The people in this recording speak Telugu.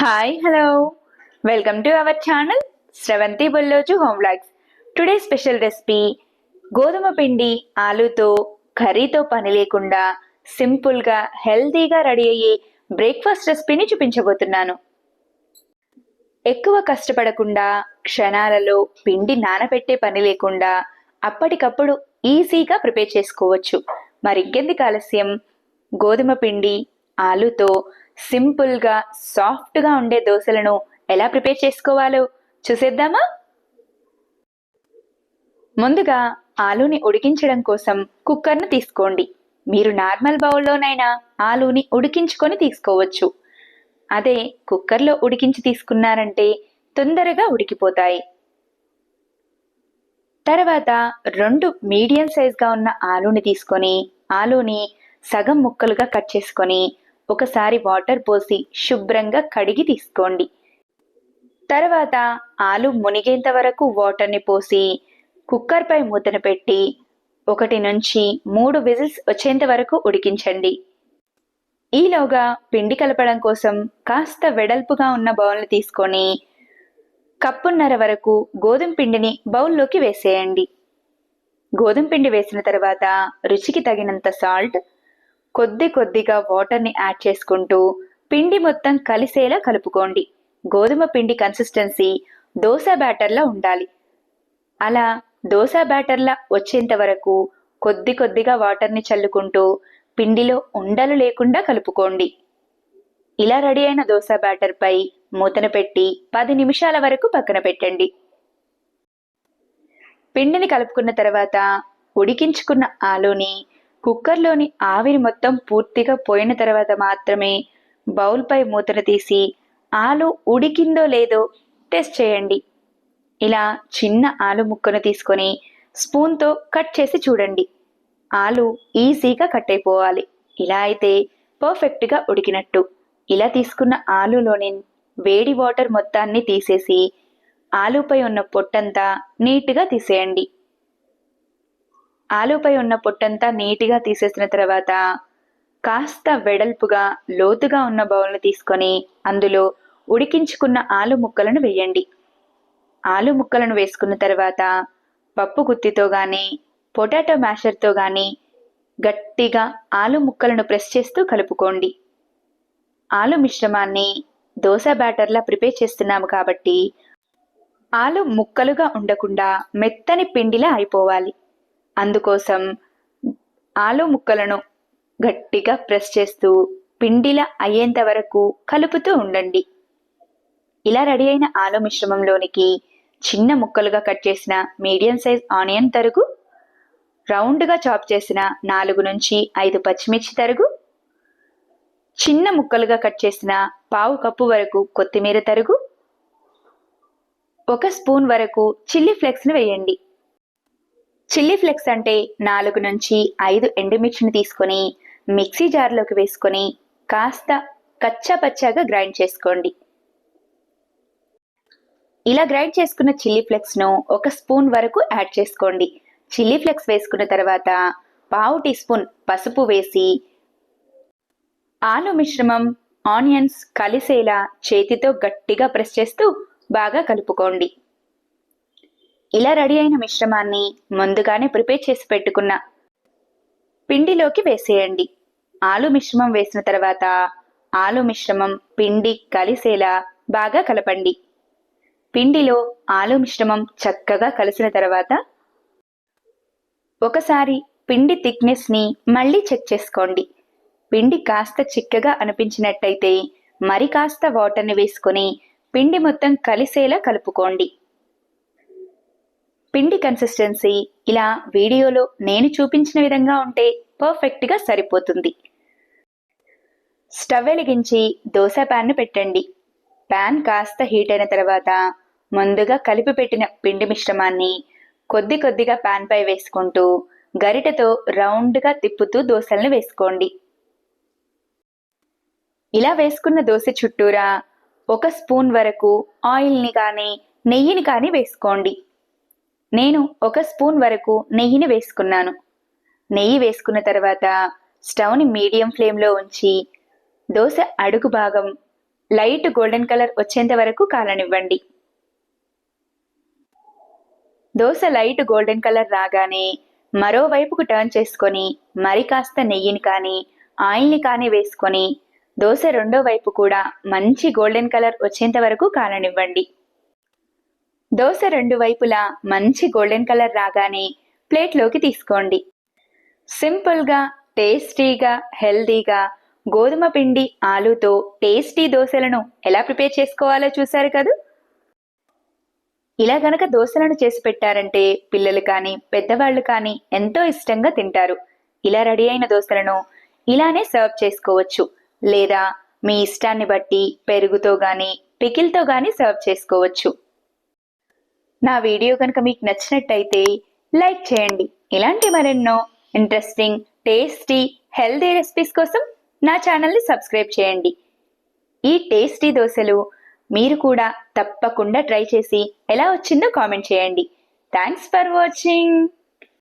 Hi hello welcome to our channel Sravanthi Bolloju home vlogs today special recipe గోధుమ పిండి ఆలుతో కర్రీతో పని లేకుండా సింపుల్గా హెల్తీగా రెడీ అయ్యే బ్రేక్ఫాస్ట్ రెసిపీని చూపించబోతున్నాను. ఎక్కువ కష్టపడకుండా క్షణాలలో పిండి నానబెట్టే పని లేకుండా అప్పటికప్పుడు ఈజీగా ప్రిపేర్ చేసుకోవచ్చు. మరి ఇంకెందుకు ఆలస్యం? గోధుమ పిండి ఆలుతో సింపుల్గా సాఫ్ట్గా ఉండే దోశలను ఎలా ప్రిపేర్ చేసుకోవాలో చూసేద్దామా? ముందుగా ఆలూని ఉడికించడం కోసం కుక్కర్ను తీసుకోండి. మీరు నార్మల్ బౌల్లోనైనా ఆలూని ఉడికించుకొని తీసుకోవచ్చు. అదే కుక్కర్లో ఉడికించి తీసుకున్నారంటే తొందరగా ఉడికిపోతాయి. తర్వాత రెండు మీడియం సైజ్గా ఉన్న ఆలూని తీసుకొని ఆలూని సగం ముక్కలుగా కట్ చేసుకొని ఒకసారి వాటర్ పోసి శుభ్రంగా కడిగి తీసుకోండి. తర్వాత ఆలు మునిగేంత వరకు వాటర్ని పోసి కుక్కర్పై మూతను పెట్టి ఒకటి నుంచి మూడు విజిల్స్ వచ్చేంత వరకు ఉడికించండి. ఈలోగా పిండి కలపడం కోసం కాస్త వెడల్పుగా ఉన్న బౌల్ని తీసుకొని కప్పున్నర వరకు గోధుమ పిండిని బౌల్లోకి వేసేయండి. గోధుమ పిండి వేసిన తర్వాత రుచికి తగినంత సాల్ట్ కొద్ది కొద్దిగా వాటర్ని యాడ్ చేసుకుంటూ పిండి మొత్తం కలిసేలా కలుపుకోండి. గోధుమ పిండి కన్సిస్టెన్సీ దోశ బ్యాటర్లా ఉండాలి. అలా దోశ బ్యాటర్లా వచ్చేంత వరకు కొద్ది కొద్దిగా వాటర్ని చల్లుకుంటూ పిండిలో ఉండలు లేకుండా కలుపుకోండి. ఇలా రెడీ అయిన దోశ బ్యాటర్పై మూతను పెట్టి పది నిమిషాల వరకు పక్కన పెట్టండి. పిండిని కలుపుకున్న తర్వాత ఉడికించుకున్న ఆలూని కుక్కర్లోని ఆవిరి మొత్తం పూర్తిగా పోయిన తర్వాత మాత్రమే బౌల్పై మూతను తీసి ఆలు ఉడికిందో లేదో టెస్ట్ చేయండి. ఇలా చిన్న ఆలు ముక్కను తీసుకొని స్పూన్తో కట్ చేసి చూడండి. ఆలు ఈజీగా కట్ అయిపోవాలి ఇలా అయితే పర్ఫెక్ట్గా ఉడికినట్టు. ఇలా తీసుకున్న ఆలులోని వేడి వాటర్ మొత్తాన్ని తీసేసి ఆలుపై ఉన్న పొట్టంతా నీట్గా తీసేయండి. ఆలుపై ఉన్న పొట్టంతా నీట్గా తీసేసిన తర్వాత కాస్త వెడల్పుగా లోతుగా ఉన్న బౌల్ని తీసుకొని అందులో ఉడికించుకున్న ఆలు ముక్కలను వేయండి. ఆలు ముక్కలను వేసుకున్న తర్వాత పప్పు గుత్తితో కానీ పొటాటో మ్యాషర్తో కానీ గట్టిగా ఆలు ముక్కలను ప్రెస్ చేస్తూ కలుపుకోండి. ఆలు మిశ్రమాన్ని దోశ బ్యాటర్లా ప్రిపేర్ చేస్తున్నాము కాబట్టి ఆలు ముక్కలుగా ఉండకుండా మెత్తని పిండిలా అయిపోవాలి. అందుకోసం ఆలు ముక్కలను గట్టిగా ప్రెస్ చేస్తూ పిండిలా అయ్యేంత వరకు కలుపుతూ ఉండండి. ఇలా రెడీ అయిన ఆలు మిశ్రమంలోనికి చిన్న ముక్కలుగా కట్ చేసిన మీడియం సైజ్ ఆనియన్ తరుగు రౌండ్గా చాప్ చేసిన నాలుగు నుంచి ఐదు పచ్చిమిర్చి తరుగు చిన్న ముక్కలుగా కట్ చేసిన పావు కప్పు వరకు కొత్తిమీర తరుగు ఒక స్పూన్ వరకు చిల్లీ ఫ్లేక్స్ని వేయండి. చిల్లీ ఫ్లెక్స్ అంటే నాలుగు నుంచి ఐదు ఎండుమిర్చిని తీసుకొని మిక్సీ జార్లోకి వేసుకొని కాస్త కచ్చా పచ్చాగా గ్రైండ్ చేసుకోండి. ఇలా గ్రైండ్ చేసుకున్న చిల్లీ ఫ్లెక్స్ను ఒక స్పూన్ వరకు యాడ్ చేసుకోండి. చిల్లీ ఫ్లెక్స్ వేసుకున్న తర్వాత పావు టీ స్పూన్ పసుపు వేసి ఆలు మిశ్రమం ఆనియన్స్ కలిసేలా చేతితో గట్టిగా ప్రెస్ చేస్తూ బాగా కలుపుకోండి. ఇలా రెడీ అయిన మిశ్రమాన్ని ముందుగానే ప్రిపేర్ చేసి పెట్టుకున్న పిండిలోకి వేసేయండి. ఆలు మిశ్రమం వేసిన తర్వాత ఆలు మిశ్రమం పిండి కలిసేలా బాగా కలపండి. పిండిలో ఆలు మిశ్రమం చక్కగా కలిసిన తర్వాత ఒకసారి పిండి థిక్నెస్ని మళ్ళీ చెక్ చేసుకోండి. పిండి కాస్త చిక్కగా అనిపించినట్టయితే మరి కాస్త వాటర్ని వేసుకొని పిండి మొత్తం కలిసేలా కలుపుకోండి. పిండి కన్సిస్టెన్సీ ఇలా వీడియోలో నేను చూపించిన విధంగా ఉంటే పర్ఫెక్ట్గా సరిపోతుంది. స్టవ్ వెలిగించి దోశ ప్యాన్ను పెట్టండి. ప్యాన్ కాస్త హీట్ అయిన తర్వాత ముందుగా కలిపి పెట్టిన పిండి మిశ్రమాన్ని కొద్ది కొద్దిగా ప్యాన్ పై వేసుకుంటూ గరిటెతో రౌండ్గా తిప్పుతూ దోశలను వేసుకోండి. ఇలా వేసుకున్న దోశ చుట్టూరా ఒక స్పూన్ వరకు ఆయిల్ని కానీ నెయ్యిని కానీ వేసుకోండి. నేను ఒక స్పూన్ వరకు నెయ్యిని వేసుకున్నాను. నెయ్యి వేసుకున్న తర్వాత స్టవ్ని మీడియం ఫ్లేమ్లో ఉంచి దోశ అడుగు భాగం లైట్ గోల్డెన్ కలర్ వచ్చేంత వరకు కాలనివ్వండి. దోశ లైట్ గోల్డెన్ కలర్ రాగానే మరోవైపుకు టర్న్ చేసుకొని మరి కాస్త నెయ్యిని కానీ ఆయిల్ని కానీ వేసుకొని దోశ రెండో వైపు కూడా మంచి గోల్డెన్ కలర్ వచ్చేంత వరకు కాలనివ్వండి. దోశ రెండు వైపులా మంచి గోల్డెన్ కలర్ రాగానే ప్లేట్లోకి తీసుకోండి. సింపుల్గా టేస్టీగా హెల్దీగా గోధుమ పిండి ఆలూతో టేస్టీ దోశలను ఎలా ప్రిపేర్ చేసుకోవాలో చూశారు కదూ? ఇలా గనక దోశలను చేసి పెట్టారంటే పిల్లలు కానీ పెద్దవాళ్ళు కానీ ఎంతో ఇష్టంగా తింటారు. ఇలా రెడీ అయిన దోశలను ఇలానే సర్వ్ చేసుకోవచ్చు. లేదా మీ ఇష్టాన్ని బట్టి పెరుగుతో కానీ పికిల్తో కానీ సర్వ్ చేసుకోవచ్చు. నా వీడియో కనుక మీకు నచ్చినట్టయితే లైక్ చేయండి. ఇలాంటి మరెన్నో ఇంట్రెస్టింగ్ టేస్టీ హెల్దీ రెసిపీస్ కోసం నా ఛానల్ని సబ్స్క్రైబ్ చేయండి. ఈ టేస్టీ దోశలు మీరు కూడా తప్పకుండా ట్రై చేసి ఎలా వచ్చిందో కామెంట్ చేయండి. Thanks for watching